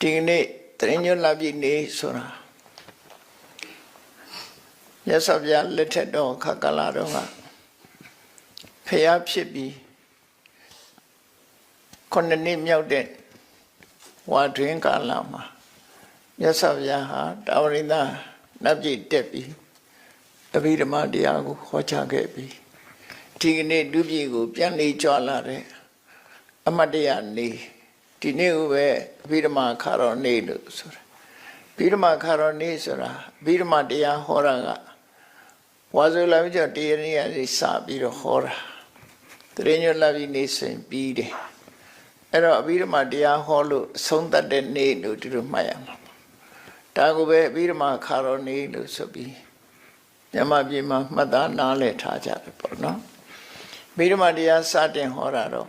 ဒီကနေ့တရင်ညွတ်လာပြီနေဆိုတာရသော်ပြလက်ထက်တော့ခက်ကလာတော့ကဖျားဖြစ်ပြီးခုနှစ်နှစ်မြောက်တဲ့ဝါတွင်ကာလမှာရသော်ပြဟာတာဝရိန္ဒနတ်ပြည်တက်ပြီးအဘိဓမ္မာတရားကိုဟောကြားခဲ့ပြီးဒီကနေ့လူပြည်ကို ပြန်လေကြွလာတဲ့အမတ်တရားနေ ဒီနေ့ကိုပဲအဘိဓမ္မာခါတော်နေလို့ဆိုတာအဘိဓမ္မာခါတော်နေဆိုတာအဘိဓမ္မာတရားဟောတာကဝါဆိုလာပြီးတော့တရားနေ့ကနေစပြီးတော့ဟောတာတရင်ညွတ်လာပြီးနေဆိုရင်ပြီးတယ်အဲ့တော့အဘိဓမ္မာတရားဟောလို့အဆုံးသတ်တဲ့နေ့လို့ဒီလိုမှတ်ရမှာဒါကိုပဲအဘိဓမ္မာခါတော်နေလို့ဆိုပြီးမြန်မာပြည်မှာမှတ်သားနားလည်ထားကြတယ်ပေါ့နော်အဘိဓမ္မာတရားစတင်ဟောတာတော့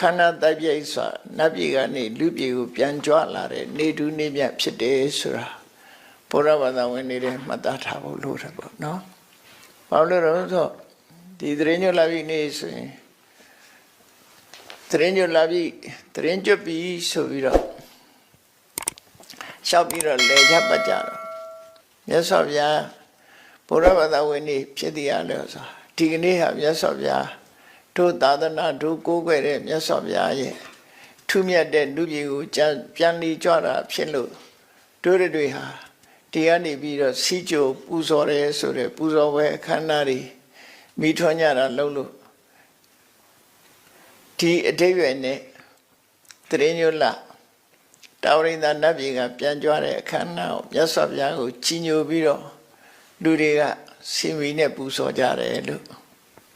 ခန္ဓာတိုက်ပြိတ်စွာနတ်ပြည်ကနေလူပြည်ကိုပြန်ကြွလာတဲ့နေတူးနေမြတ်ဖြစ်တယ်ဆိုတာဘုရားဘာသာဝင်နေတဲ့မှတ်သားထားဖို့လိုတယ်ပေါ့နော်။ဘာလို့လဲဆိုတော့ဒီသရင်ညွတ်လာပြီနေဆိုရင်သရင်ညွတ်လာပြီသရင်ကျွတ်ပြီဆိုပြီးတော့ရှောက်ပြီးတော့လေချပတ်ကြတော့မြတ်စွာဘုရားဘုရားဘာသာဝင်နေဖြစ်တရားလို့ဆိုဒီကနေ့ဟာမြတ်စွာဘုရား တို့သာသနာတို့ကိုးကွယ်တဲ့မြတ်စွာဘုရားရဲ့ထူးမြတ်တဲ့လူကြီးကိုကြံပြန်လီကြွတာဖြစ်လို့တို့တွေဟာတရားနေပြီးတော့စီကြိုပူဇော်တယ်ဆိုတဲ့ပူဇော်ပွဲအခမ်းအနားတွေမိထွန်းကြတာလုံးလို့ဒီအတိတ်ရွယ်နဲ့တရင်ညွတ်လတာဝရိန္ဒနတ်ပြည်ကပြန်ကြွတဲ့အခမ်းအနားကိုမြတ်စွာဘုရားကိုကြီးညိုပြီးတော့လူတွေကစင်မီနဲ့ပူဇော်ကြတယ်လို့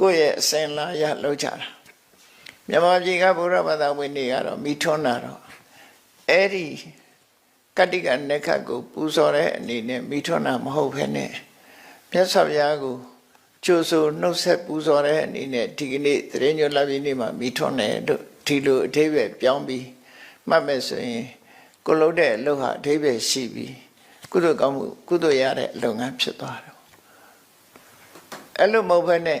ကိုယ့်ရဲ့အစင်လာရလောက်ကြတာမြန်မာပြည်ကဘုရားဘာသာဝင်တွေကတော့မိထွန်းတာတော့အဲ့ဒီကတ္တိကနက္ခတ်ကိုပူဇော်တဲ့အနေနဲ့မိထွန်းတာမဟုတ်ဘဲနဲ့မြတ်စွာဘုရားကိုကျိုးဆိုနှုတ်ဆက်ပူဇော်တဲ့အနေနဲ့ဒီကနေ့သရင်ညွတ်လာပြီးနေ့မှာမိထွန်းတယ်တို့ဒီလိုအသေးပဲပြောင်းပြီးမှတ်မယ်ဆိုရင်ကိုလုံးတဲ့အလုပ်ဟာအသေးပဲရှိပြီးကုသိုလ်ကောင်းမှုကုသိုလ်ရတဲ့အလုပ်ငန်းဖြစ်သွားတယ်အဲ့လိုမဟုတ်ဘဲနဲ့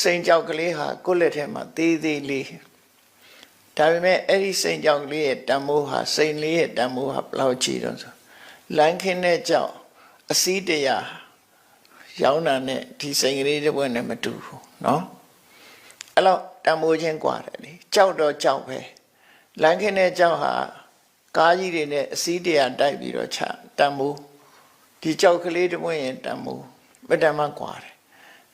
စိန်ကြောက်ကလေးဟာကိုယ့်လက်ထဲမှာသေးသေးလေးဒါပေမဲ့အဲ့ဒီစိန်ကြောက်ကလေးရဲ့တန်မိုးဟာစိန်လေးရဲ့တန်မိုးဟာဘယ်လောက်ကြီးတော့ဆိုလမ်းခင်းတဲ့ကြောက်အစည်းတရာရောင်းတာနဲ့ဒီစိန်ကလေးတစ်ပွင့်နဲ့မတူဘူးเนาะအဲ့လောက်တန်မိုးချင်းกว่าတယ်လေကြောက်တော့ကြောက်ပဲလမ်းခင်းတဲ့ကြောက်ဟာကားကြီးတွေနဲ့အစည်းတရာတိုက်ပြီးတော့ချတန်မိုးဒီကြောက်ကလေးတစ်ပွင့်ရင်တန်မိုးမတန်မှกว่าတယ်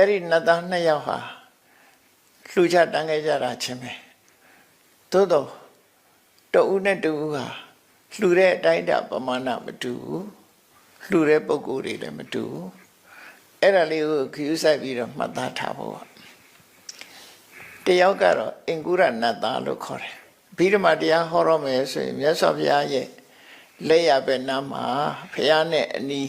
အဲ့ဒီနတ်သားနှစ်ယောက်ဟာလှူချတန်းခဲ့ကြတာချင်းပဲသို့တော့တဦးနဲ့တဦးဟာလှူတဲ့အတိုင်းအတာပမာဏမတူဘူးလှူတဲ့ပုံကိုယ်တွေလည်းမတူဘူးအဲ့ဒါလေးကိုခရူးဆိုင်ပြီးတော့မှတ်သားထားဖို့ပါတယောက်ကတော့အင်္ဂုရနတ်သားလို့ခေါ်တယ်ဘိဓမ္မာတရားဟောရမယ်ဆိုရင်မြတ်စွာဘုရားရဲ့လက်ရပဲနားမှာဘုရားနဲ့အနီး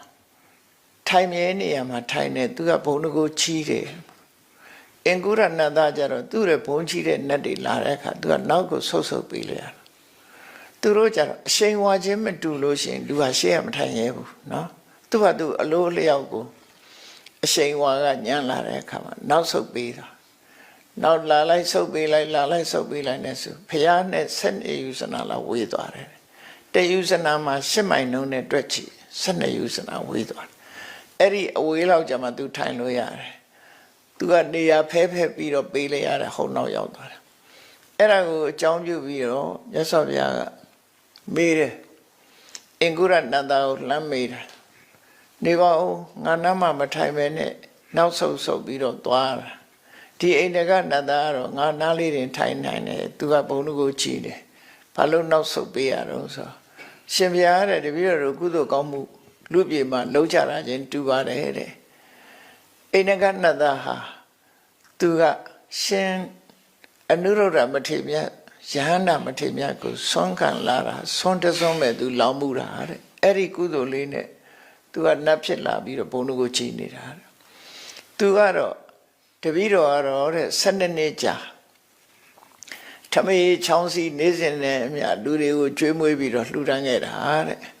ထိုင်မြဲနေရမှာထိုင်နေသူကဘုံတကိုချီးတယ်အင်္ဂုရနတ်သားကြတော့သူ့ရဲ့ဘုံချီးတဲ့နတ်တွေလာတဲ့အခါသူကနောက်ကိုဆုတ်ဆုတ်ပေးလိုက်ရတယ်သူတို့ကြတော့အရှိန်ဝါခြင်းမတူလို့ရှိရင်လူဟာရှေ့ရမထိုင်ရဲဘူးเนาะသူကသူအလိုအလျောက်ကိုအရှိန်ဝါကညံ့လာတဲ့အခါမှာနောက်ဆုတ်ပေးတာနောက်လာလိုက်ဆုတ်ပေးလိုက်လာလိုက်ဆုတ်ပေးလိုက်နဲ့ဆိုဖះနဲ့ဆက်နေယူစနာလာဝေးသွားတယ်တယူစနာမှာရှစ်မိုင်နှုံးနဲ့တွက်ချီဆက်နေယူစနာဝေးသွားတယ် အဲ့ဒီအဝေးလောက်ကြမှာသူထိုင်လို့ရတယ်သူကနေရာဖဲဖဲပြီးတော့ပေးလိုက်ရတယ်ဟုတ်နောက်ရောက်သွားတယ်အဲ့ဒါကိုအကြောင်းပြုပြီးတော့မြတ်စွာဘုရားကမေးတယ်အင်္ဂုရနန္ဒာကိုလှမ်းမေးတယ်နေပါဦးငါနားမှာမထိုင်ပဲနဲ့နောက်ဆုတ်ဆုတ်ပြီးတော့သွားတာဒီအိန္ဒကနန္ဒာကတော့ငါနားလေးတင်ထိုင်နိုင်တယ်သူကဘုံလူကိုကြည်တယ်ဘာလို့နောက်ဆုတ်ပေးရတော့ဆိုရှင်ဘုရားတဲ့တပည့်တော်ကုသိုလ်ကောင်းမှု လူပြေမှာလုံးချတာချင်းတူပါတယ်တဲ့အိန္ဒကနန္ဒာဟာသူကရှင်အနုရုဒ္ဓမထေရမြတ်ယဟန္တာမထေရမြတ်ကိုဆွမ်းခံလာတာဆွမ်းတဆွမ်းမဲ့သူလောင်မှုတာတဲ့အဲ့ဒီကုသိုလ်လေးနဲ့သူကနတ်ဖြစ်လာပြီးတော့ဘုံတို့ကိုချိန်နေတာတဲ့သူကတော့တပည့်တော်ကတော့တဲ့12နှစ်ကြာထမေချောင်းစီနေစဉ်နဲ့အမြလူတွေကိုကျွေးမွေးပြီးတော့လှူဒန်းခဲ့တာတဲ့တ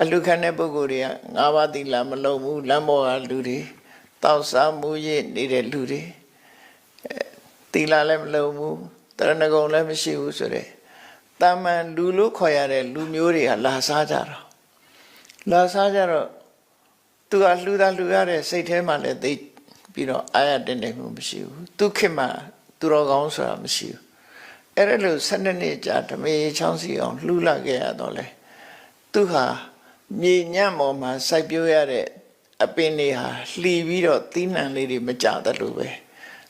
အလူခံတဲ့ပုဂ္ဂိုလ်တွေကငါးပါးသီလမလုံးဘူးလမ်းပေါ်ကလူတွေတောက်စားမှုရနေတဲ့လူတွေသီလလည်းမလုံးဘူးတရဏဂုံလည်းမရှိဘူးဆိုတဲ့တာမန်လူလို့ခေါ်ရတဲ့လူမျိုးတွေကလာစားကြတော့လာစားကြတော့သူကလှူတာလှူရတဲ့စိတ်ထဲမှာလည်းသိပြီးတော့အာရတင်တယ်မှုမရှိဘူးသူခေတ်မှာသူတော်ကောင်းဆိုတာမရှိဘူးအဲ့ဒါလို့၁၂နှစ်ကြာဓမေချောင်းစီအောင်လှူလာခဲ့ရတော့လေသူဟာ မြေညံ့ပေါ်မှာစိုက်ပျိုးရတဲ့အပင်တွေဟာလှီပြီးတော့သီးနှံလေးတွေမကြတယ်လို့ပဲ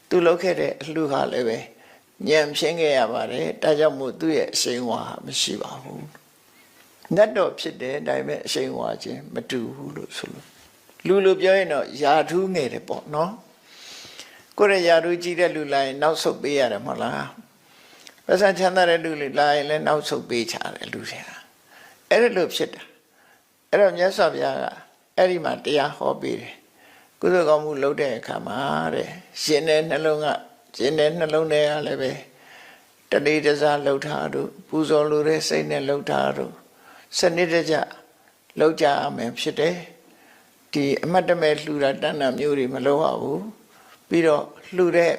သူလုပ်ခဲ့တဲ့အလှူဟာလည်းပဲညံဖြင်းခဲ့ရပါတယ်ဒါကြောင့်မို့သူ့ရဲ့အရှိန်ဝါမရှိပါဘူးနတ်တော်ဖြစ်တယ်ဒါပေမဲ့အရှိန်ဝါခြင်းမတူဘူးလို့ဆိုလို့လူလူပြောရင်တော့ယာထူးငယ်တယ်ပေါ့နော်ကိုရယာထူးကြီးတဲ့လူလိုက်နောက်ဆုတ်ပေးရတယ်မဟုတ်လားပတ်စံချမ်းသာတဲ့လူတွေလာရင်လည်းနောက်ဆုတ်ပေးချတယ်လူတွေကအဲ့ဒါလို့ဖြစ်တာ အဲ့တော့မြတ်စွာဘုရားကအဲ့ဒီမှာတရားဟောပေးတယ်ကုသိုလ်ကောင်းမှုလုပ်တဲ့အခါမှာတဲ့ရှင်တဲ့နှလုံးကရှင်တဲ့နှလုံးတွေကလည်းပဲတတိတစားလှုပ်ထားတို့ပူဇော်လိုတဲ့စိတ်နဲ့လှုပ်ထားတို့စနစ်တကျလှုပ်ကြရမယ်ဖြစ်တယ်ဒီအမတ်တမဲ့လှူတာတဏ္ဍမျိုးတွေမလုပ်ရဘူးပြီးတော့လှူတဲ့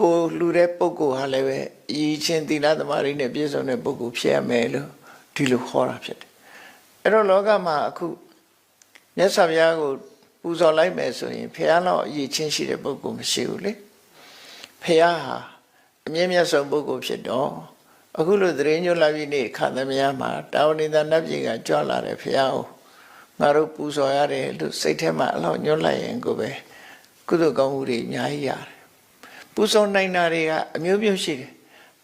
ကိုလူတဲ့ပုဂ္ဂိုလ်ဟာလည်းပဲအည်ချင်းသီလသမားတွေနဲ့ပြည့်စုံတဲ့ပုဂ္ဂိုလ်ဖြစ်ရမယ်လို့ဒီလိုခေါ်တာဖြစ်တယ်။ အဲ့တော့လောကမှာအခုမြတ်စွာဘုရားကိုပူဇော်လိုက်မယ်ဆိုရင်ဖះလောက်အည်ချင်းရှိတဲ့ပုဂ္ဂိုလ်မရှိဘူးလေ။ဖះဟာအမြင့်မြတ်ဆုံးပုဂ္ဂိုလ်ဖြစ်တော့အခုလိုသတင်းညွှန်လာပြီးနေခါသမယမှာတာဝဏိတာနတ်ပြည်ကကြွလာတဲ့ဖះကိုငါတို့ပူဇော်ရတယ်လို့စိတ်ထဲမှာအလောက်ညွှန်လိုက်ရင်ကိုပဲကုသိုလ်ကောင်းမှုတွေအများကြီးရတယ်ပူဇော်နိုင်တာတွေကအမျိုးမျိုးရှိတယ်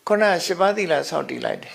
ခုနကရှစ်ပါးသီလဆောက်တည်လိုက်တယ်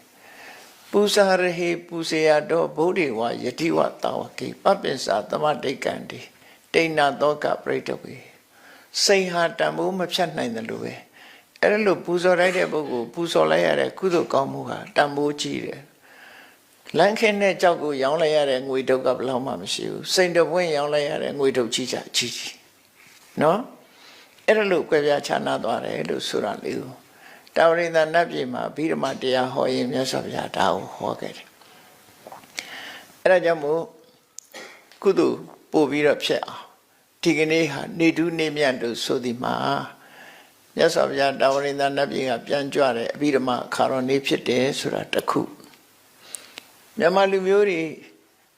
ပူဇာရဟေပူဇေယတော့ဗုဒ္ဓေဝယတိဝတာဝကေပပ္ပင်္စာသမဒိဋ္ဌံတိတိဏ္ဏသောကပရိတ္တဝေစိတ်ဟာတန်ဖိုးမဖြတ်နိုင်တယ်လို့ပဲအဲ့ဒါလို့ပူဇော်လိုက်တဲ့ပုဂ္ဂိုလ်ပူဇော်လိုက်ရတဲ့ကုသိုလ်ကောင်းမှုဟာတန်ဖိုးကြီးတယ်လမ်းခင်းတဲ့ကြောက်ကိုရောင်းလိုက်ရတဲ့ငွေတုတ်ကဘယ်လောက်မှမရှိဘူးစိန်တပွင့်ရောင်းလိုက်ရတဲ့ငွေတုတ်ကြီးချာကြီးကြီးနော်အဲ့ဒါလို့ကြွယ်ပြခြားနာသွားတယ်လို့ဆိုတာလေးကို တာဝရိန္ဒနတ်ပြည်မှာဗိဓမာတရားဟောရင်မြတ်စွာဘုရားဒါကိုဟောခဲ့တယ်အဲ့ဒါကြောင့်မို့ကုသိုလ်ပို့ပြီးတော့ဖြစ်အောင်ဒီကနေ့ဟာနေတူးနေမြတ်လို့ဆိုဒီမှာမြတ်စွာဘုရားတာဝရိန္ဒနတ်ပြည်ကပြန်ကြွတဲ့အဗိဓမာခါရောနေ့ဖြစ်တယ်ဆိုတာတစ်ခုမြန်မာလူမျိုးတွေ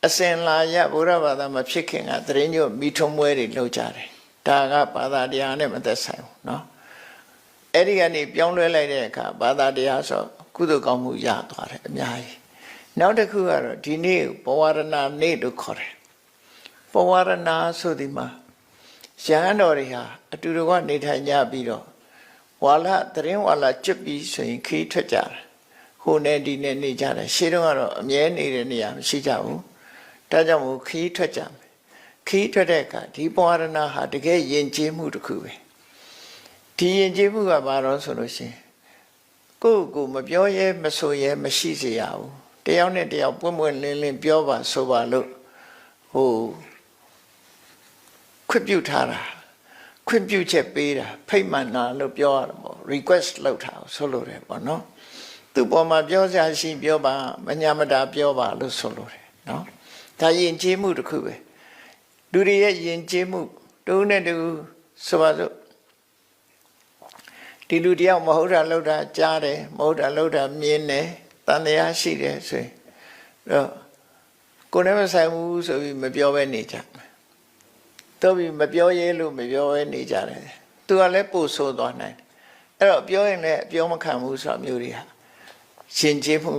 အစင်လာရဘုရားဘာသာမဖြစ်ခင်ကသတရင်ညို့မိထုံးပွဲတွေလုပ်ကြတယ် ဒါကဘာသာတရားနဲ့မသက်ဆိုင်ဘူးเนาะ အဲ့ဒီကနေပြောင်းလဲလိုက်တဲ့အခါဘာသာတရားဆိုကုသိုလ်ကောင်းမှုရသွားတယ်အများကြီးနောက်တစ်ခုကတော့ဒီနေ့ဘဝရဏနေ့လို့ခေါ်တယ်ဘဝရဏဆိုဒီမှာရဟန်းတော်တွေဟာအတူတူကနေထိုင်ကြပြီးတော့ဝါလသရင်ဝါလကျွတ်ပြီးဆိုရင်ခီးထွက်ကြတယ်ဟိုနဲ့ဒီနဲ့နေကြတယ်ရှေးတုန်းကတော့အမြဲနေတဲ့နေရာမရှိကြဘူးဒါကြောင့်မို့ခီးထွက်ကြမယ်ခီးထွက်တဲ့အခါဒီပဝရဏဟာတကယ်ယဉ်ကျေးမှုတစ်ခုပဲ ဒီယဉ်ကျေးမှုကဘာလို့ဆိုလို့ရှိရင်ကိုယ့်ကိုယ်မပြောရဲမဆိုရဲမရှိစေရဘူးတယောက်နဲ့တယောက်ပွင့်ပွင့်လင်းလင်းပြောပါဆိုပါလို့ဟိုခွင့်ပြုထားတာခွင့်ပြုချက်ပေးတာဖိတ်မှန်တာလို့ပြောရတာပေါ့ request လုပ်တာကိုဆိုလိုတယ်ပေါ့နော်သူ့ပေါ်မှာပြောစရာရှိပြောပါမညာမတာပြောပါလို့ဆိုလိုတယ်နော်ဒါယဉ်ကျေးမှုတစ်ခုပဲလူတွေရဲ့ယဉ်ကျေးမှုတုံးနဲ့တူဆိုပါစို့ ဒီလူတယောက်မဟုတ်တာလောက်တာကြားတယ်မဟုတ်တာလောက်တာမြင်တယ်တန်တရားရှိတယ်ဆိုရင်တော့ကိုယ်နဲ့မဆိုင်ဘူးဆိုပြီးမပြောဘဲနေကြမယ်တော့ပြီးမပြောရဲလို့မပြောဘဲနေကြတယ်သူကလည်းပို့ဆိုးသွားနိုင်တယ်အဲ့တော့ပြောရင်လည်းအပြောမခံဘူးဆိုတာမျိုးတွေဟာရှင်ကျေးမှု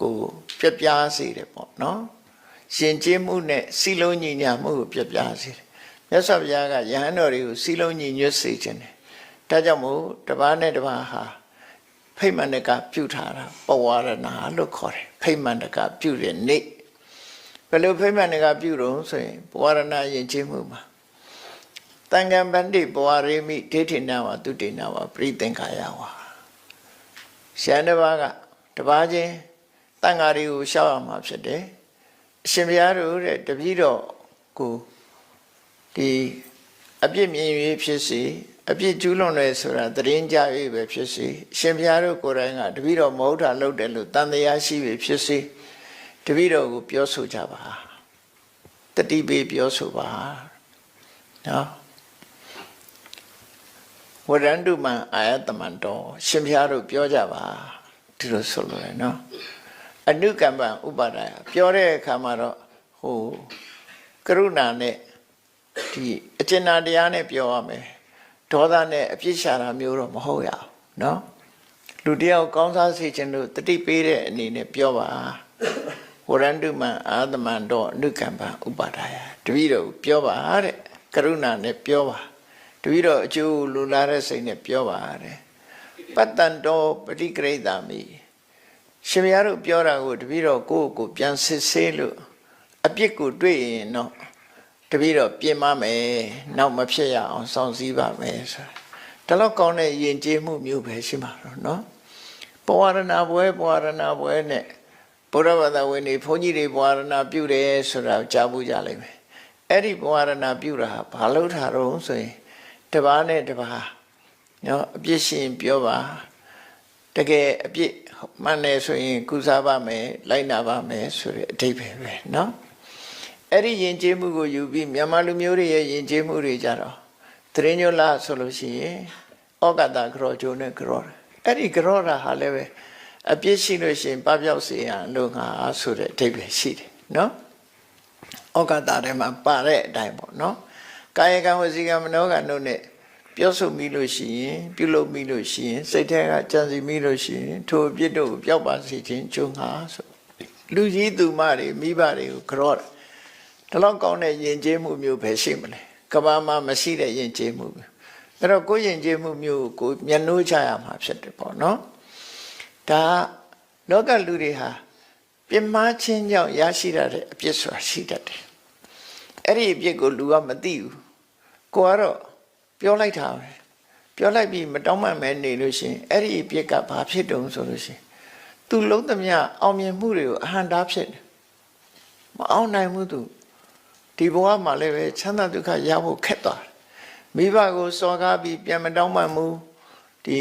ကိုပြက်ပြားစေတယ်ပေါ့နော်ရှင်ကျေးမှုနဲ့စီလုံးညီညာမှုကိုပြပြစေတယ်မြတ်စွာဘုရားကယဟန်တော်တွေကိုစီလုံးညီညွတ်စေခြင်းတယ် ဒါကြောင့်မို့တပားနဲ့တပားဟာဖိမှန်တကပြုထားတာပဝရဏလို့ခေါ်တယ်ဖိမှန်တကပြုတဲ့နေ့ဘယ်လိုဖိမှန်တကပြုတော့ဆိုရင်ပဝရဏယဉ်ကျေးမှုမှာတန်ခံပန္တိပဝရေမိဒိဋ္ဌိနာဝတုတိနာဝပရိသင်္ခာယဝါရှမ်းတပားကတပားချင်းတန်ဃာတွေကိုရှောက်ရမှာဖြစ်တယ်အရှင်ဘုရားတို့တဲ့တပည့်တော်ကိုဒီအပြစ်မြင်၍ဖြစ်စီ အပြစ်ကျူးလွန်တယ်ဆိုတာသတင်းကြ၍ပဲဖြစ်စီအရှင်ဘုရားတို့ကိုယ်တိုင်ကတပည့်တော်မဟုတ်တာလုပ်တယ်လို့တန်တရားရှိပြီဖြစ်စီတပည့်တော်ကိုပြောဆိုကြပါတတိပေးပြောဆိုပါနော်ဝရန္တုမံအာယတမန္တောရှင်ဘုရားတို့ပြောကြပါဒီလိုဆိုလို့ရနော်အနုကမ္ပံဥပါဒာယပြောတဲ့အခါမှာတော့ဟိုကရုဏာနဲ့ဒီအကျဉ်းနာတရားနဲ့ပြောရမယ် ဒေါသနဲ့အပြစ်ရှာတာမျိုးတော့မဟုတ်ရအောင်နော်လူတယောက်ကောင်းစားစေခြင်းလို့တတိပေးတဲ့အနေနဲ့ပြောပါဝရန္တုမံအာသမံတော့အနုကံပါဥပါဒာယတပည့်တော်ပြောပါတဲ့ကရုဏာနဲ့ပြောပါတပည့်တော်အကျိုးလူလာတဲ့စိတ်နဲ့ပြောပါတဲ့ပတ္တန်တော်ပฏิကရိတာမိရှင်မရတို့ပြောတာကိုတပည့်တော်ကိုယ့်ကိုပြန်စစ်ဆေးလို့အပြစ်ကိုတွေ့ရင်တော့ တပည့်တော်ပြင်မမယ်နောက်မဖြစ်ရအောင်စောင့်စည်းပါမယ်ဆိုတာဒါတော့ကောင်းတဲ့ယဉ်ကျေးမှုမျိုးပဲရှိမှာတော့เนาะ ပဝရဏပွဲပဝရဏပွဲနဲ့ဘုရားဘာသာဝင်တွေဘုန်းကြီးတွေပဝရဏပြုတယ်ဆိုတာကြားဘူးကြလိမ့်မယ်အဲ့ဒီပဝရဏပြုတာဟာဘာလို့ထားတော့ဆိုရင်တပားနဲ့တပားနော်အပြစ်ရှင်ပြောပါတကယ်အပြစ်မှန်တယ်ဆိုရင်ကုစားပါမယ်လိုက်နာပါမယ်ဆိုတဲ့အဓိပ္ပာယ်ပဲနော် အဲ့ဒီယဉ်ကျေးမှုကိုယူပြီးမြန်မာလူမျိုးတွေရဲ့ယဉ်ကျေးမှုတွေကြတော့သရင်ညွလာဆိုလို့ရှိရင်ဩကတာကရောဂျိုနဲ့ကရောတယ်အဲ့ဒီကြောတာဟာလည်းပဲအပြစ်ရှိလို့ရှိရင်ပပျောက်စေရန်လို့ငါဆိုတဲ့အဓိပ္ပာယ်ရှိတယ်နော်ဩကတာထဲမှာပါတဲ့အတိုင်းပေါ့နော်ကာယကံဝစီကံမနောကံတို့ ਨੇ ပြောဆိုမိလို့ရှိရင်ပြုလုပ်မိလို့ရှိရင်စိတ်ထဲကကြံစီမိလို့ရှိရင်ထိုအပြစ်တို့ကိုပျောက်ပါစေခြင်းကျုံငါဆိုလူကြီးသူမတွေမိဘတွေကိုကြောတာ ဒီလောက်ကောင်းတဲ့ယဉ်ကျေးမှုမျိုးပဲရှိမလဲကဘာမှာမရှိတဲ့ယဉ်ကျေးမှုမျိုးအဲ့တော့ကိုယ်ယဉ်ကျေးမှုမျိုးကိုမျက်နှိုးချရမှာဖြစ်တယ်ပေါ့နော်ဒါလောကလူတွေဟာပြင်းမာခြင်းကြောင့်ရရှိရတဲ့အပြစ်ဆိုတာရှိတတ်တယ်အဲ့ဒီအပြစ်ကိုလူကမသိဘူးကိုကတော့ပြောလိုက်တာပဲပြောလိုက်ပြီးမတောင်းမှန်မဲနေလို့ရှိရင်အဲ့ဒီအပြစ်ကဘာဖြစ်တုံဆိုလို့ရှိရင်သူလုံးသမျှအောင်မြင်မှုတွေကိုအဟံတားဖြစ်တယ်မအောင်နိုင်ဘူးသူ ဒီဘဝမှာလည်းပဲချမ်းသာဒုက္ခရဖို့ခက်သွားတယ်မိဘကိုစော်ကားပြီးပြန်မတောင်းပန်မှုဒီ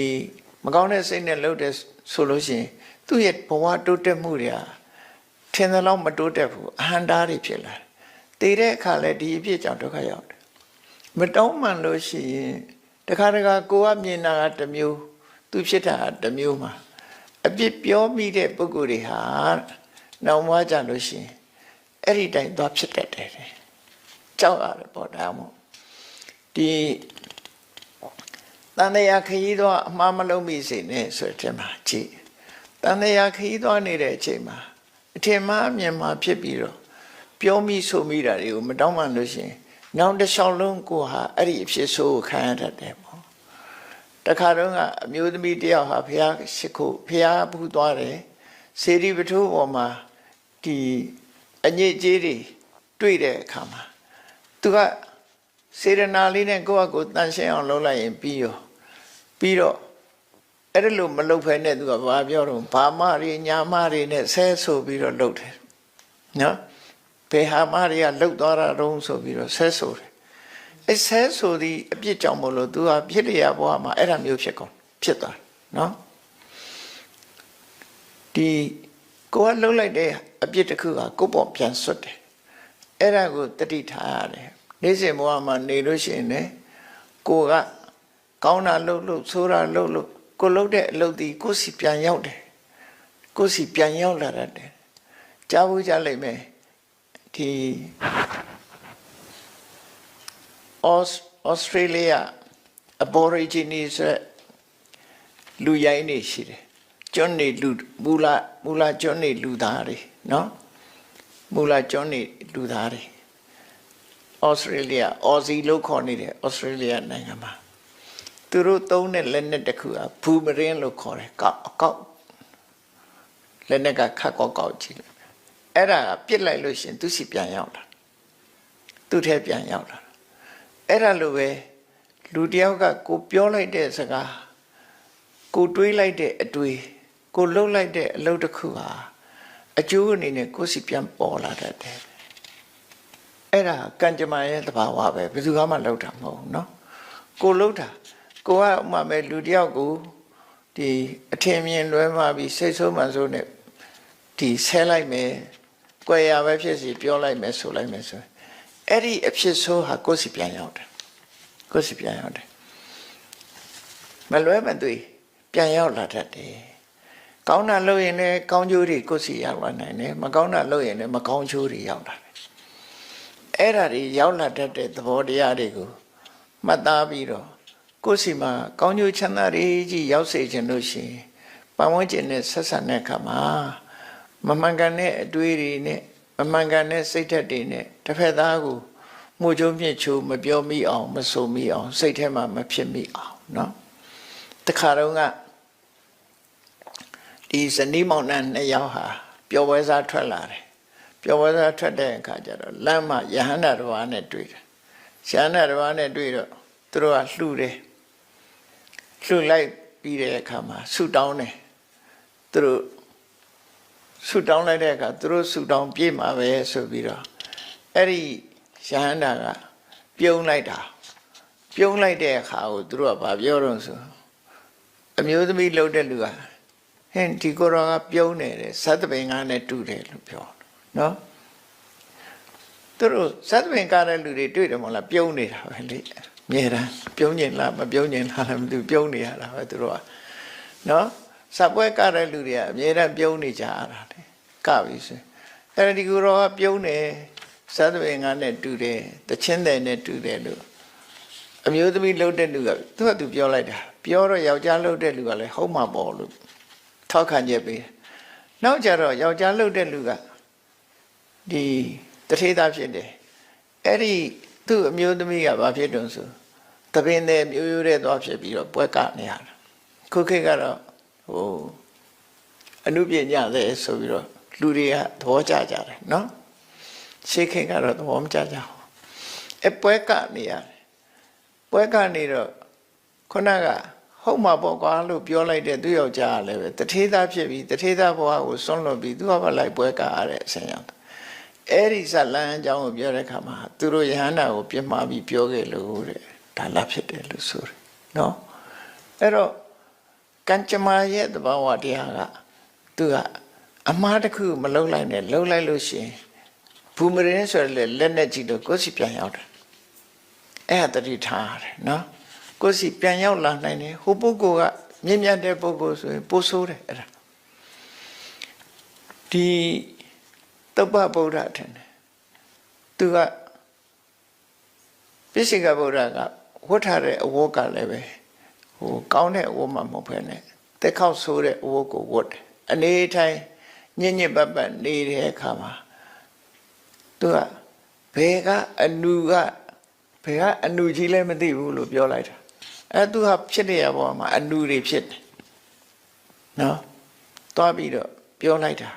မကောင်းတဲ့စိတ်နဲ့လုပ်တဲ့ဆိုလို့ရှိရင်သူ့ရဲ့ဘဝတိုးတက်မှုတွေဟာထင်သလောက်မတိုးတက်ဘူးအဟံတားတွေဖြစ်လာတယ်တည်တဲ့အခါလဲဒီအဖြစ်ကြောင့်ဒုက္ခရောက်တယ်မတောင်းပန်လို့ရှိရင်တခါတခါကိုကမြင်တာကတစ်မျိုး သူဖြစ်တာကတစ်မျိုးမှာအပြစ်ပြောမိတဲ့ပုဂ္ဂိုလ်တွေဟာနောက်မှကြလို့ရှိရင်အဲ့ဒီတိုင်းသွားဖြစ်တတ်တယ် ကြောက်ရတယ်ပေါ့ဒါမှမဟုတ်ဒီတန်တရားခရီးသွားအမှားမလုံးမိစေနဲ့ဆိုတဲ့မှာကြည့်တန်တရားခရီးသွားနေတဲ့အချိန်မှာအထင်မှားအမြင်မှာဖြစ်ပြီးတော့ပြောမိဆိုမိတာတွေကိုမတောင်းမှန်လို့ရှရင်နောက်တစ်လျှောက်လုံးကိုဟာအဲ့ဒီအဖြစ်ဆိုးကိုခံရတတ်တယ်ပေါ့တခါတော့ကအမျိုးသမီးတယောက်ဟာဖះရှိခိုးဖះဘူးသွားတယ်စေတီပထိုးပေါ်မှာဒီအညစ်အကြေးတွေတွေ့တဲ့အခါမှာ သူကစေရနာလေးနဲ့ကိုယ့်အကိုတန်ရှင်းအောင်လုပ်လိုက်ရင်ပြီးရောပြီးတော့အဲ့ဒါလို့မလုပ်ဖဲနဲ့သူကဘာပြောတော့ဘာမတွေညာမတွေနဲ့ဆဲဆိုပြီးတော့လုပ်တယ်နော်ဘယ်ဟာမတွေကလှုပ်သွားတာတုံးဆိုပြီးတော့ဆဲဆိုတယ်အဲ့ဆဲဆိုသည့်အပြစ်ကြောင့်မလို့သူကဖြစ်လျာဘဝမှာအဲ့ဒါမျိုးဖြစ်ကုန်ဖြစ်သွားတယ်နော်ဒီကိုကလှုပ်လိုက်တဲ့အပြစ်တစ်ခုကကိုယ့်ပေါ်ပြန်ဆွတ်တယ်အဲ့ဒါကိုတတိထားရတယ် နေ့စဉ်ဘဝမှာနေလို့ရှိရင်လည်းကိုကကောင်းတာလှုပ်လှုပ်ဆိုးတာလှုပ်လှုပ်ကိုလှုပ်တဲ့အလုပ်ဒီကိုစီပြန်ရောက်တယ်ကိုစီပြန်ရောက်လာတတ်တယ်ကြားဘူးကြလိမ့်မယ်ဒီအော့ဩစတြေးလျအဘော်ရီဂျီနီဆိုလူရိုင်းနေရှိတယ်ကျွန်းနေလူမူလာမူလာကျွန်းနေလူသားတွေနော်မူလာကျွန်းနေလူသားတွေ ဩစတြေးလျအော်စီလို့ခေါ်နေတယ်ဩစတြေးလျနိုင်ငံမှာသူတို့သုံးတဲ့လက်နက်တစ်ခုကဘူမရင်လို့ခေါ်တယ်ကောက်အကောက်လက်နက်ကခတ်ကောက်ကောက်ကြည့်လို့အဲ့ဒါကပြစ်လိုက်လို့ရှရင်သူစီပြန်ရောက်လာသူ့ထဲပြန်ရောက်လာအဲ့ဒါလိုပဲလူတယောက်ကကိုပြောလိုက်တဲ့စကားကိုတွေးလိုက်တဲ့အတွေ့ကိုလှုပ်လိုက်တဲ့အလုပ်တစ်ခုဟာအကျိုးအနေနဲ့ကိုယ်စီပြန်ပေါ်လာတတ်တယ် အဲ့ဒါကံကြမ္မာရဲ့သဘာဝပဲဘယ်သူမှလောက်တာမဟုတ်ဘူးเนาะကိုလောက်တာကိုကဥမာမဲ့လူတယောက်ကိုဒီအထင်မြင်လွဲမှာပြီးစိတ်ဆိုးမှန်ဆိုးနဲ့ဒီဆဲလိုက်မယ်ကြွယ်ရပဲဖြစ်စီပြောလိုက်မယ်ဆိုလိုက်မယ်ဆိုရင်အဲ့ဒီအဖြစ်ဆိုးဟာကိုယ်စီပြန်ရောက်တယ်ကိုယ်စီပြန်ရောက်တယ်မလွဲမသွေပြန်ရောက်လာတတ်တယ်ကောင်းတာလုပ်ရင်လည်းကောင်းကျိုးတွေကိုယ်စီရောက်လာနိုင်တယ်မကောင်းတာလုပ်ရင်လည်းမကောင်းကျိုးတွေရောက်လာတယ် အဲ့ဓာတွေရောက်လာတတ်တဲ့သဘောတရားတွေကိုမှတ်သားပြီးတော့ကိုယ်စီမှာကောင်းကျိုးချမ်းသာတွေကြီးရောက်စေခြင်းလို့ရှိရင် ပတ်ဝန်းကျင်နဲ့ဆက်ဆံတဲ့အခါမှာမမှန်ကန်တဲ့အတွေးတွေနဲ့မမှန်ကန်တဲ့စိတ်ဓာတ်တွေနဲ့တစ်ဖက်သားကိုမှုချုံမြင့်ချိုးမပြောမိအောင်မဆိုမိအောင်စိတ်ထဲမှာမဖြစ်မိအောင်เนาะတခါတော့ကဒီဇနီးမောင်နှံနှစ်ယောက်ဟာပျော်ပွဲစားထွက်လာတယ် ပျော်ပွဲစားထွက်တဲ့အခါကျတော့လမ်းမှာယဟန္တာတော်ဘာနဲ့တွေ့တယ်ယဟန္တာတော်ဘာနဲ့တွေ့တော့သူတို့ကလှူတယ်လှူလိုက်ပြီးတဲ့အခါမှာဆူတောင်းတယ်သူတို့ဆူတောင်းလိုက်တဲ့အခါသူတို့ဆူတောင်းပြေးမှာပဲဆိုပြီးတော့အဲ့ဒီယဟန္တာကပြုံးလိုက်တာပြုံးလိုက်တဲ့အခါကိုသူတို့ကဗာပြောတော့ဆိုအမျိုးသမီးလှုပ်တဲ့လူကဟင်ဒီကိုယ်တော်ကပြုံးနေတယ်သတ္တပင်ကနဲ့တူတယ်လို့ပြော နော်သူတို့သတ္တပင်ကားတဲ့လူတွေတွေ့တယ်မဟုတ်လားပြုံးနေတာပဲလေအမြဲတမ်းပြုံးကျင်လားမပြုံးကျင်လားလည်းမသိဘူးပြုံးနေရတာပဲသူတို့ကနော်စပွဲကားတဲ့လူတွေကအမြဲတမ်းပြုံးနေကြရတာလေကပြီဆိုအဲ့ဒီကိုယ်တော်ကပြုံးနေသတ္တပင်ကနဲ့တူတယ်တချင်းတယ်နဲ့တူတယ်လို့အမျိုးသမီးလှုပ်တဲ့လူကသူကသူပြောလိုက်တာပြောတော့ယောက်ျားလှုပ်တဲ့လူကလည်းဟုတ်မှာပေါ့လို့ထောက်ခံချက်ပေးတယ်နောက်ကြတော့ယောက်ျားလှုပ်တဲ့လူက ဒီတထေးသားဖြစ်တယ်အဲ့ဒီသူ့အမျိုးသမီးကဘာဖြစ်တုံးဆိုတပင်တဲ့မျိုးရိုးတဲ့သွားဖြစ်ပြီးတော့ပွဲကနေရတာခုခေတ်ကတော့ဟိုအနုပညာလည်းဆိုပြီးတော့လူတွေကသဘောကျကြတယ်နော်ရှေးခေတ်ကတော့သဘောမကျကြဘူးအပွဲကနေရတယ်ပွဲကနေတော့ခုနကဟုတ်မှာပေါ့ကွာလို့ပြောလိုက်တဲ့သူယောက်ျားကလည်းပဲတထေးသားဖြစ်ပြီးတထေးသားဘဝကိုစွန့်လွတ်ပြီးသူကပဲလိုက်ပွဲကရတဲ့အဆင်ရောက်တယ် အဲ့ဒီဇလန်းအကြောင်းကိုပြောတဲ့အခါမှာသူတို့ယဟန္တာကိုပြစ်မှားပြီးပြောခဲ့လို့တဲ့ဒါလာဖြစ်တယ်လို့ဆိုတယ်နော်အဲ့တော့ကံကြမ္မာရဲ့သဘာဝတရားကသူကအမှားတစ်ခုမလုံးလိုက်နဲ့လုံးလိုက်လို့ရှိရင်ဘူမရင်ဆိုရလေလက်နဲ့ကြည့်လို့ကိုယ်စီပြန်ရောက်တယ်အဲ့ဒါတတိထားရတယ်နော်ကိုယ်စီပြန်ရောက်လာနိုင်တယ်ဟိုပုဂ္ဂိုလ်ကမြင့်မြတ်တဲ့ပုဂ္ဂိုလ်ဆိုရင်ပို့ဆိုးတယ်အဲ့ဒါဒီ တုပ္ပဗုဒ္ဓထင်တယ်သူကပိစိကဗုဒ္ဓကဝတ်ထားတဲ့အဝတ်ကလည်းပဲဟိုကောင်းတဲ့အဝတ်မှမဟုတ်ဘဲနဲ့တက်ခေါက်ဆိုးတဲ့အဝတ်ကိုဝတ်တယ်အနေထိုင်ညဉ့်ညစ်ပတ်ပတ်နေတဲ့အခါမှာသူကဘယ်ကအနူကဘယ်ကအနူကြီးလဲမသိဘူးလို့ပြောလိုက်တာအဲသူကဖြစ်တဲ့ဘောမှာအနူတွေဖြစ်တယ်နော်သွားပြီးတော့ပြောလိုက်တာ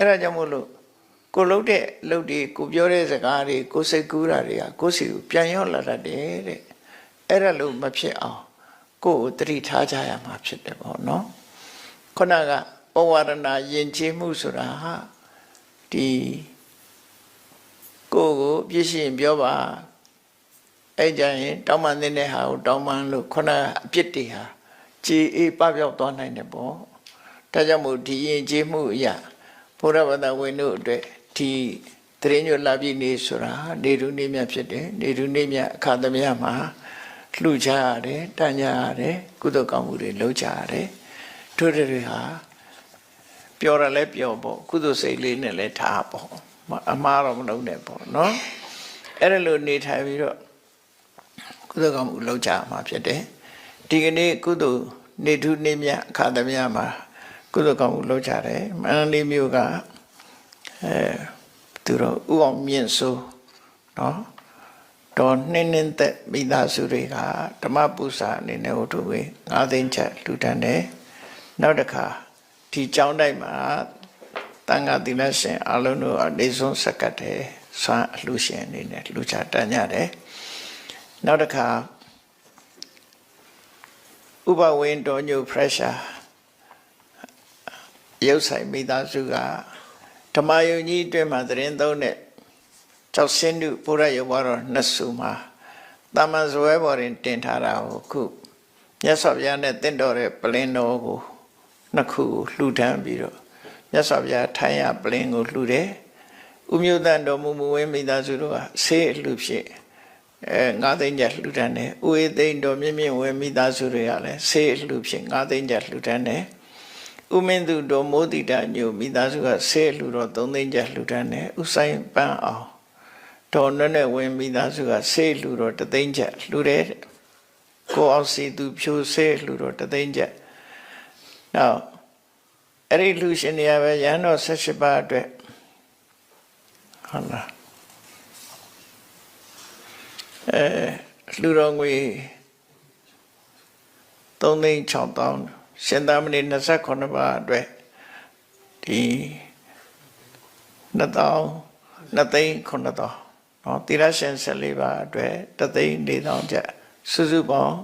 အဲ့ဒါကြောင့်မို့လို့ကိုလှုပ်တဲ့လှုပ်တွေကိုပြောတဲ့စကားတွေကိုစိတ်ကူးတာတွေကကိုစီကိုပြန်ရောက်လာတတ်တယ်တဲ့အဲ့ဒါလို့မဖြစ်အောင်ကိုယ်ကိုတတိထားကြရမှာဖြစ်တယ်ပေါ့နော်ခုနကပဝရဏယဉ်ကျေးမှုဆိုတာဟာဒီကိုယ်ကိုပြည့်စုံပြောပါအဲ့ကြရင်တောင်းပန်တဲ့ဟာကိုတောင်းပန်လို့ခုနကအပြစ်တွေဟာကြည်အေးပပြောက်သွားနိုင်တယ်ပေါ့ဒါကြောင့်မို့ဒီယဉ်ကျေးမှုအရာ ဘုရားဘာသာဝင်တို့အတွက်ဒီတရင်ညွလာပြည့်နေဆိုတာနေတူနေမြဖြစ်တယ်နေတူနေမြအခါသမယမှာလှူချရတယ်တန်ကြရတယ်ကုသိုလ်ကောင်းမှုတွေလုပ်ကြရတယ်တို့တွေဟာပြောရလဲပြောပေါ့ကုသိုလ်စိတ်လေးနဲ့လဲထားပေါ့အမှားတော့မလုပ်နဲ့ပေါ့နော်အဲ့ဒါလိုနေထိုင်ပြီးတော့ကုသိုလ်ကောင်းမှုလုပ်ကြမှာဖြစ်တယ်ဒီကနေ့ကုသိုလ်နေထုနေမြအခါသမယမှာ ကုသိုလ်ကောင်းမှုလုပ်ကြတယ်မန္တလေးမြို့ကအဲသူတို့ဥအောင်မြင့်ဆိုနော်တော်နှင်းနှင်းသက်မိသားစုတွေကဓမ္မပူဇာအနေနဲ့ဝတ္ထုဝေ9သိန်းချက်လှူဒန်းတယ်နောက်တစ်ခါဒီကျောင်းတိုက်မှာတန်ခါသီလရှင်အလုံးတို့အနေဆုံးစကတ်တယ်ဆွမ်းအလှရှင်အနေနဲ့လှူချတန်းကြတယ်နောက်တစ်ခါဥပဝင်းတော်ညို pressure ရုပ်ဆိုင်မိသားစုကဓမ္မယုံကြီးအတွင်းမှာသတင်းသုံးတဲ့ကျောက်စင်းတုဘုရားရုပ်ဘွားတော်နှစ်စုမှာတာမန်ဇွဲဘော်ရင်တင်ထားတာကိုခုမြတ်စွာဘုရားနဲ့တင့်တော်တဲ့ပလင်းတော်ကိုနှစ်ခုကိုလှူဒန်းပြီးတော့မြတ်စွာဘုရားထိုင်ရပလင်းကိုလှူတယ်ဥမျိုးတန်တော်မူမူဝင်းမိသားစုတို့ကဆေးအလှဖြစ်အဲငါးသိန်းကျပ်လှူဒန်းတယ်ဥေသိန်းတော်မြင့်မြင့်ဝင်းမိသားစုတွေကလည်းဆေးအလှဖြစ်ငါးသိန်းကျပ်လှူဒန်းတယ် ဥမင်းသူတော်မိုးတိတညိုမိသားစုကဆေးလှူတော့၃သိန်းကျပ်လှူဒန်းတယ်ဥဆိုင်ပန်းအောင်တော်နဲ့နဲ့ဝင်မိသားစုကဆေးလှူတော့တသိန်းကျပ်လှူတယ်ကိုအောင်စီသူဖြိုဆေးလှူတော့တသိန်းကျပ်နောက်အဲ့ဒီလူရှင်တွေကပဲရဟန်းတော်78ပါးအတွက်ဟုတ်လားအဲလူတော်ငွေ3သိန်း6000 ရှင်သာမဏေ28ပါးအတွက်ဒီ2000 2သိန်း9000နော်တိရရှင်14ပါးအတွက်3သိန်း4000ကျပ်စုစုပေါင်း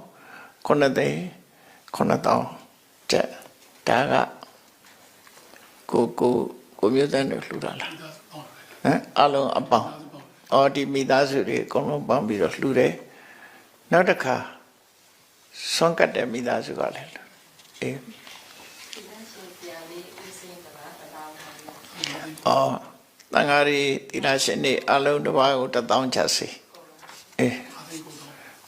9သိန်း9000ကျပ်ဒါကကိုကိုကိုမျိုးတန်းတွေလှူတာလားဟမ်အလုံးအပေါင်းအော်ဒီမိသားစုတွေအကုန်လုံးပေါင်းပြီးတော့လှူတယ်နောက်တစ်ခါဆွမ်းကတ်တဲ့မိသားစုကလည်းလှူ အေးအော်တန်ဃာရီတိရရှင်တွေအလုံးတစ်ပါးကို1000ချက်စီအေး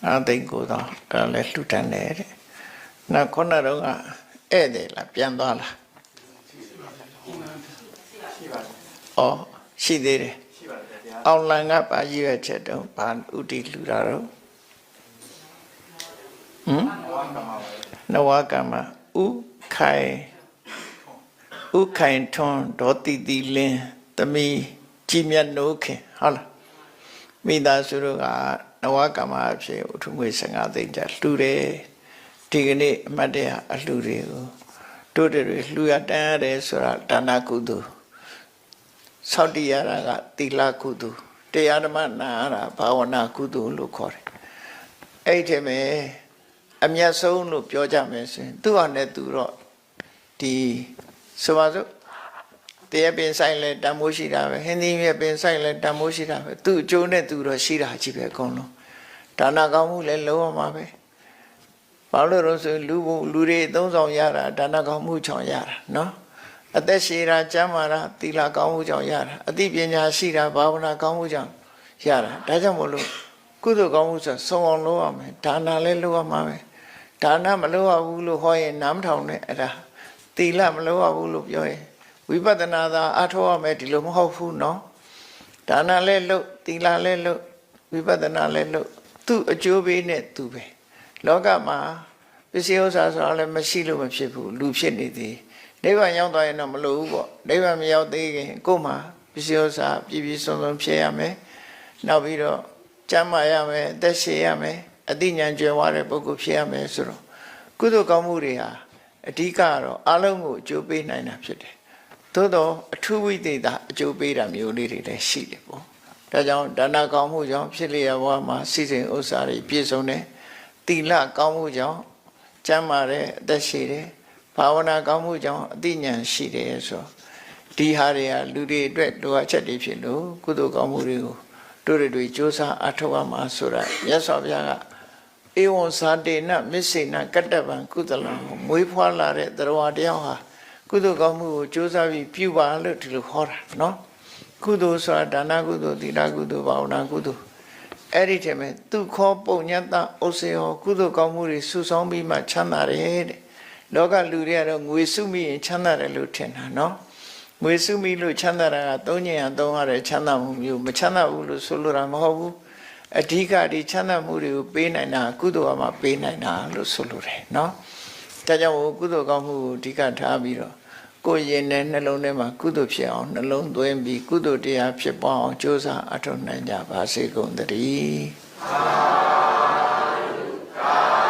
အာသိန်းကိုတော့အဲ့ဒါလည်းလှူတန်းတယ်တဲ့နောက်ခုနကတော့ကဧည့်သည်လားပြန်သွားလားအော်ရှိသေးတယ်အောင်လန်ကပါရည်ရွယ်ချက်တုံးဘာဥတီလှူတာတော့ဟမ်နဝကမ္မ ဥခိုင်ဥခိုင်ထွန်းဒေါတိတိလင်းသမီးကြည်မြတ်နိုးခင်ဟုတ်လားမိသားစုတို့ကနဝကမ္မအဖြစ်ဥထုငွေ15သိန်းကျလှူတယ်ဒီကနေ့အမတ်တရအလှူတွေကိုတို့တွေလှူရတန်းရတယ်ဆိုတာဒါနကုသိုလ်ဆောက်တည်ရတာကသီလကုသိုလ်တရားဓမ္မနာရတာဘာဝနာကုသိုလ်လို့ခေါ်တယ်အဲ့ဒီမဲ့ အမျက်ဆုံးလို့ပြောကြမယ်ဆိုရင်သူ့ဟာနဲ့သူတော့ဒီဆိုပါစို့တရားပင်ဆိုင်လဲတန်မိုးရှိတာပဲဟင်းသီးမြပင်ဆိုင်လဲတန်မိုးရှိတာပဲသူ့အကျိုးနဲ့သူတော့ရှိတာကြီးပဲအကုန်လုံးဒါနကောင်းမှုလည်းလုံးဝမှာပဲဘာလို့လဲဆိုရင်လူဘုလူတွေအသုံးဆောင်ရတာဒါနကောင်းမှုချောင်ရတာနော်အသက်ရှည်တာကျမ်းမာတာသီလကောင်းမှုကြောင့်ရတာအသိပညာရှိတာဘာဝနာကောင်းမှုကြောင့်ရတာဒါကြောင့်မို့လို့ကုသိုလ်ကောင်းမှုဆိုဆုံးအောင်လုပ်ရမယ်ဒါနလည်းလုပ်ရမှာပဲ ဒါနမလုပ်ရဘူးလို့ဟောရင်နားမထောင်နဲ့အဲ့ဒါသီလမလုပ်ရဘူးလို့ပြောရင်ဝိပဿနာသာအထောက်ရမယ်ဒီလိုမဟုတ်ဘူးနော်ဒါနလည်းလုပ်သီလလည်းလုပ်ဝိပဿနာလည်းလုပ်သူ့အကျိုးပေးနဲ့သူပဲလောကမှာပစ္စည်းဥစ္စာဆိုတာလည်းမရှိလို့မဖြစ်ဘူးလူဖြစ်နေသေးနိဗ္ဗာန်ရောက်သွားရင်တော့မလိုဘူးပေါ့နိဗ္ဗာန်မရောက်သေးခင်ကိုယ်မှာပစ္စည်းဥစ္စာပြည့်ပြည့်စုံစုံဖြစ်ရမယ်နောက်ပြီးတော့ကျမ်းမာရမယ်အသက်ရှင်ရမယ် အသိဉာဏ်ကျွယ်ဝတဲ့ပုဂ္ဂိုလ်ဖြစ်ရမယ်ဆိုတော့ကုသိုလ်ကောင်းမှုတွေဟာအဓိကကတော့အလုံးကိုအကျိုးပေးနိုင်တာဖြစ်တယ်သို့တော့အထူးဝိသေသအကျိုးပေးတာမျိုးလေးတွေလည်းရှိတယ်ပေါ့ဒါကြောင့်ဒါနကောင်းမှုကြောင့်ဖြစ်လျက်ဘဝမှာစိစိမ်ဥစ္စာတွေပြည့်စုံတယ်တိလကောင်းမှုကြောင့်ကျမ်းမာတဲ့အသက်ရှိတယ်ဘာဝနာကောင်းမှုကြောင့်အသိဉာဏ်ရှိတယ်ဆိုဒီဟာတွေကလူတွေအတွက်လိုအပ်ချက်တွေဖြစ်လို့ကုသိုလ်ကောင်းမှုတွေကိုတို့တွေတွေစ조사အထောက်အမှာဆိုတာမြတ်စွာဘုရားက ဧဝံဇာတေနမစ္စေနကတ္တဗံကုသလံကိုမွေးဖွားလာတဲ့တရားတယောက်ဟာကုသိုလ်ကောင်းမှုကိုစ조사ပြီးပြုပါလို့ဒီလိုခေါ်တာနော်ကုသိုလ်ဆိုတာဒါနကုသိုလ်သီလကုသိုလ်ဘာဝနာကုသိုလ်အဲ့ဒီတည်းမဲ့သူခောပုံညတဥစေဟောကုသိုလ်ကောင်းမှုတွေစုဆောင်းပြီးမှချမ်းသာတယ်တဲ့လောကလူတွေကတော့ငွေစုမိရင်ချမ်းသာတယ်လို့ထင်တာနော်ငွေစုမိလို့ချမ်းသာတာကသုံးညင်ရသုံးရတဲ့ချမ်းသာမှုမျိုးမချမ်းသာဘူးလို့ဆိုလိုတာမဟုတ်ဘူး အဓိကဒီချမ်းသာမှုတွေကိုပေးနိုင်တာကုသိုလ်ကမှပေးနိုင်တာလို့ဆိုလိုတယ်เนาะဒါကြောင့်ကုသိုလ်ကောင်းမှုကိုအဓိကထားပြီးတော့ကိုယ်ရင်နဲ့နှလုံးထဲမှာကုသိုလ်ဖြစ်အောင်နှလုံးသွင်းပြီးကုသိုလ်တရားဖြစ်ပေါ်အောင်ကြိုးစားအထောက်နိုင်ကြပါစေကုန်သတည်းသာဓုသာ